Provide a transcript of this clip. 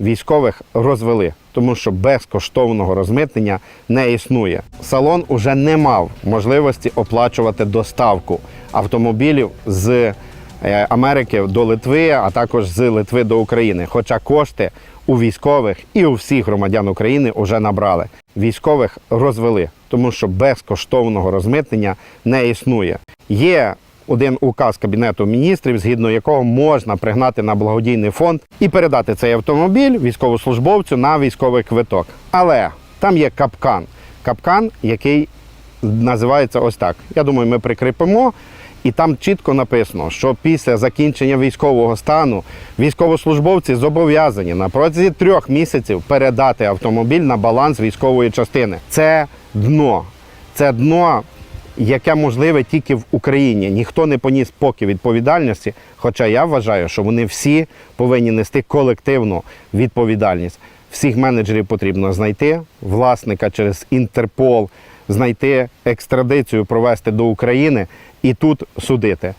військових розвели, тому що безкоштовного розмитнення не існує. Салон уже не мав можливості оплачувати доставку автомобілів з е, Америки до Литви, а також з Литви до України. Хоча кошти у військових і у всіх громадян України вже набрали. Військових розвели, тому що безкоштовного розмитнення не існує. Є один указ Кабінету міністрів, згідно якого можна пригнати на благодійний фонд і передати цей автомобіль військовослужбовцю на військовий квиток. Але там є капкан. Капкан, який називається ось так. Я думаю, ми прикріпимо. І там чітко написано, що після закінчення військового стану військовослужбовці зобов'язані на протязі трьох місяців передати автомобіль на баланс військової частини. Це дно. Це дно, яке можливе тільки в Україні. Ніхто не поніс поки відповідальності. Хоча я вважаю, що вони всі повинні нести колективну відповідальність. Всіх менеджерів потрібно знайти, власника через Інтерпол, знайти екстрадицію, провести до України і тут судити.